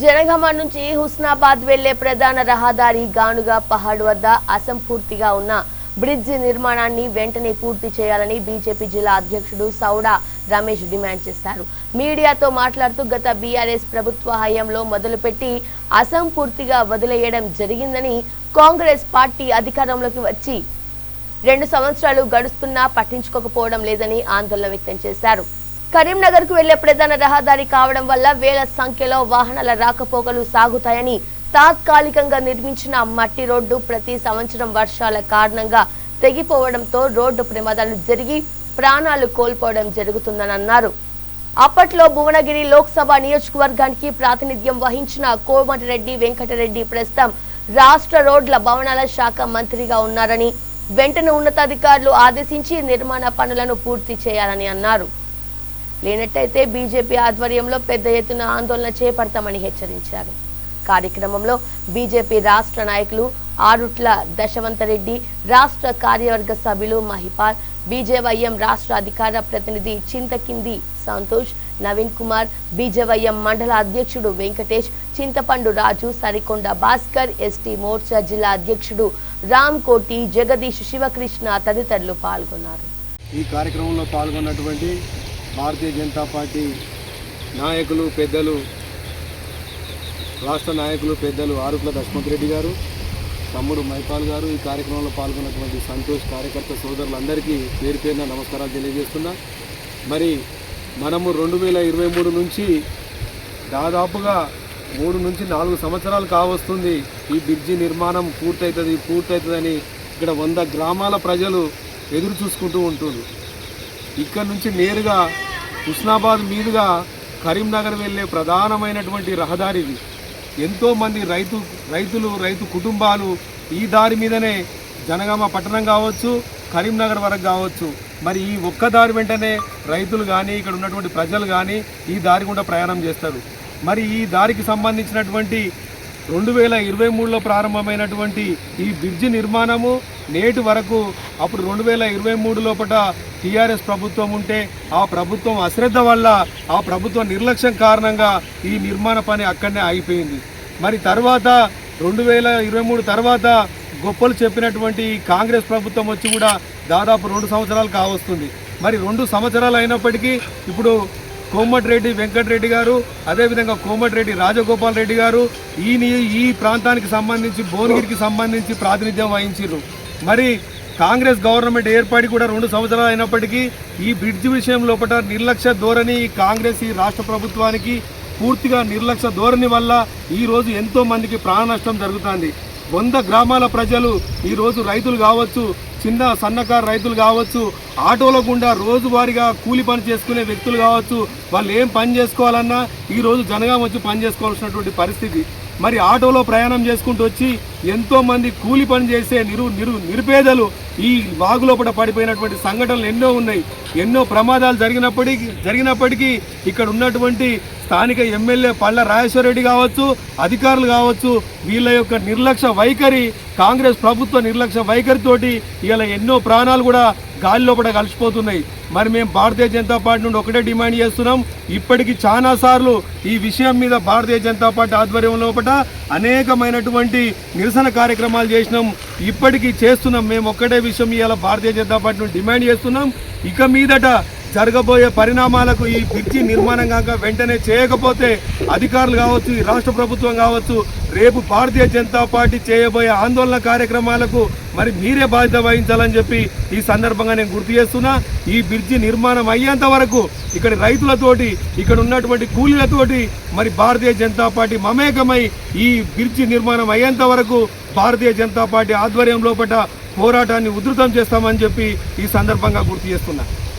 జనగామ నుంచి హుస్నాబాద్ వెళ్ళే ప్రధాన రహదారి గానుగా పహాడ్ వద్ద అసంపూర్తిగా ఉన్న బ్రిడ్జి నిర్మాణాన్ని వెంటనే పూర్తి చేయాలని బీజేపీ జిల్లా అధ్యక్షుడు సౌడా రమేష్ డిమాండ్ చేశారు. మీడియాతో మాట్లాడుతూ గత బీఆర్ఎస్ ప్రభుత్వ హయాంలో మొదలుపెట్టి అసంపూర్తిగా వదిలేయడం జరిగిందని కాంగ్రెస్ పార్టీ అధికారంలోకి వచ్చి రెండు సంవత్సరాలు గడుస్తున్నా పట్టించుకోకపోవడం లేదని ఆందోళన వ్యక్తం చేశారు. కరీంనగర్కు వెళ్ళే ప్రధాన రహదారి కావడం వల్ల వేల సంఖ్యలో వాహనాల రాకపోకలు సాగుతాయని తాత్కాలికంగా నిర్మించిన మట్టి రోడ్డు ప్రతి సంవత్సరం వర్షాల కారణంగా తెగిపోవడంతో రోడ్డు ప్రమాదాలు జరిగి ప్రాణాలు కోల్పోవడం జరుగుతుందని అన్నారు. అప్పట్లో భువనగిరి లోక్సభ నియోజకవర్గానికి ప్రాతినిధ్యం వహించిన కోమటిరెడ్డి వెంకటరెడ్డి ప్రస్తుతం రాష్ట్ర రోడ్ల భవనాల శాఖ మంత్రిగా ఉన్నారని వెంటనే ఉన్నతాధికారులు ఆదేశించి నిర్మాణ పనులను పూర్తి చేయాలని అన్నారు. లేనట్టయితే బీజేపీ ఆధ్వర్యంలో పెద్ద ఎత్తున ఆందోళన చేపడతామని హెచ్చరించారు. కార్యక్రమంలో బీజేపీ రాష్ట్ర నాయకులు ఆరుట్ల దశవంతరెడ్డి రాష్ట్ర కార్యవర్గ సభ్యులు మహిపాల్ బీజేవైఎం రాష్ట్ర అధికార ప్రతినిధి చింతకింది సంతోష్ నవీన్ కుమార్ బీజేవైఎం మండల అధ్యక్షుడు వెంకటేష్ చింతపండు రాజు సరికొండ భాస్కర్ ఎస్టీ మోర్చా జిల్లా అధ్యక్షుడు రామ్ కోటి జగదీష్ శివకృష్ణ తదితరులు పాల్గొన్నారు. ఈ కార్యక్రమంలో పాల్గొన్నటువంటి భారతీయ జనతా పార్టీ నాయకులు పెద్దలు రాష్ట్ర నాయకులు పెద్దలు ఆరుకుల దశమంత్రెడ్డి గారు తమ్ముడు మైపాల్ గారు ఈ కార్యక్రమంలో పాల్గొన్నటువంటి సంతోష్ కార్యకర్త సోదరులందరికీ పేరు పేరున నమస్కారాలు తెలియజేస్తున్నా. మరి మనము రెండు వేల ఇరవై మూడు నుంచి దాదాపుగా మూడు నుంచి నాలుగు సంవత్సరాలు కావస్తుంది ఈ బ్రిడ్జి నిర్మాణం పూర్తవుతుంది పూర్తవుతుందని ఇక్కడ వంద గ్రామాల ప్రజలు ఎదురు చూసుకుంటూ ఉంటుంది ఇక్కడ నుంచి నేరుగా హుస్నాబాద్ మీదుగా కరీంనగర్ వెళ్ళే ప్రధానమైనటువంటి రహదారి ఇది. ఎంతోమంది రైతు రైతులు రైతు కుటుంబాలు ఈ దారి మీదనే జనగామ పట్టణం కావచ్చు కరీంనగర్ వరకు కావచ్చు. మరి ఈ ఒక్క దారి వెంటనే రైతులు కానీ ఇక్కడ ఉన్నటువంటి ప్రజలు కానీ ఈ దారి గుండా ప్రయాణం చేస్తారు. మరి ఈ దారికి సంబంధించినటువంటి రెండు వేల ఇరవై మూడులో ప్రారంభమైనటువంటి ఈ బ్రిడ్జి నిర్మాణము నేటి వరకు అప్పుడు రెండు వేల ఇరవై మూడు లోపల టీఆర్ఎస్ ప్రభుత్వం ఉంటే ఆ ప్రభుత్వం అశ్రద్ధ వల్ల ఆ ప్రభుత్వం నిర్లక్ష్యం కారణంగా ఈ నిర్మాణ పని అక్కడనే ఆగిపోయింది. మరి తర్వాత రెండు వేల ఇరవై మూడు తర్వాత గొప్పలు చెప్పినటువంటి కాంగ్రెస్ ప్రభుత్వం వచ్చి కూడా దాదాపు రెండు సంవత్సరాలు కావస్తుంది. మరి రెండు సంవత్సరాలు అయినప్పటికీ ఇప్పుడు కోమటిరెడ్డి వెంకటరెడ్డి గారు అదేవిధంగా కోమటిరెడ్డి రాజగోపాల్ రెడ్డి గారు ఈ ఈ ప్రాంతానికి సంబంధించి భువనగిరికి సంబంధించి ప్రాతినిధ్యం వహించారు మరి కాంగ్రెస్ గవర్నమెంట్ ఏర్పాటు కూడా రెండు సంవత్సరాలు అయినప్పటికీ ఈ బ్రిడ్జ్ విషయం లోపల నిర్లక్ష్య ధోరణి ఈ కాంగ్రెస్ ఈ రాష్ట్ర ప్రభుత్వానికి పూర్తిగా నిర్లక్ష్య ధోరణి వల్ల ఈ రోజు ఎంతో మందికి ప్రాణ నష్టం జరుగుతుంది. వంద గ్రామాల ప్రజలు ఈరోజు రైతులు కావచ్చు చిన్న సన్నకారు రైతులు కావచ్చు ఆటోల గుండా రోజువారీగా కూలి పని చేసుకునే వ్యక్తులు కావచ్చు వాళ్ళు ఏం పని చేసుకోవాలన్నా ఈ రోజు వచ్చి పని చేసుకోవాల్సినటువంటి పరిస్థితి. మరి ఆటోలో ప్రయాణం చేసుకుంటూ వచ్చి ఎంతోమంది కూలి పని చేసే నిరు నిరు నిరుపేదలు ఈ వాగులోపట పడిపోయినటువంటి సంఘటనలు ఎన్నో ఉన్నాయి. ఎన్నో ప్రమాదాలు జరిగినప్పటికీ జరిగినప్పటికీ ఇక్కడ ఉన్నటువంటి స్థానిక ఎమ్మెల్యే పళ్ళ రాజేశ్వరరెడ్డి కావచ్చు అధికారులు కావచ్చు వీళ్ళ యొక్క నిర్లక్ష్య వైఖరి కాంగ్రెస్ ప్రభుత్వ నిర్లక్ష్య వైఖరితోటి ఇలా ఎన్నో ప్రాణాలు కూడా గాలిలోపట కలిసిపోతున్నాయి. మరి మేము భారతీయ జనతా పార్టీ నుండి ఒకటే డిమాండ్ చేస్తున్నాం. ఇప్పటికి చాలా సార్లు ఈ విషయం మీద భారతీయ జనతా పార్టీ ఆధ్వర్యం లోపల అనేకమైనటువంటి నిరసన కార్యక్రమాలు చేసినాం. ఇప్పటికీ చేస్తున్నాం. మేము ఒక్కటే విషయం ఇవాళ భారతీయ జనతా పార్టీ నుండి డిమాండ్ చేస్తున్నాం. ఇక మీదట జరగబోయే పరిణామాలకు ఈ బ్రిడ్జి నిర్మాణం కాక వెంటనే చేయకపోతే అధికారులు కావచ్చు ఈ రాష్ట్ర ప్రభుత్వం కావచ్చు రేపు భారతీయ జనతా పార్టీ చేయబోయే ఆందోళన కార్యక్రమాలకు మరి మీరే బాధ్యత వహించాలని చెప్పి ఈ సందర్భంగా నేను గుర్తు చేస్తున్నా. ఈ బ్రిడ్జి నిర్మాణం అయ్యేంత వరకు ఇక్కడ రైతులతోటి ఇక్కడ ఉన్నటువంటి కూలీలతోటి మరి భారతీయ జనతా పార్టీ మమేకమై ఈ బ్రిడ్జి నిర్మాణం అయ్యేంత వరకు భారతీయ జనతా పార్టీ ఆధ్వర్యం లోపల పోరాటాన్ని ఉధృతం చేస్తామని చెప్పి ఈ సందర్భంగా గుర్తు చేస్తున్నా.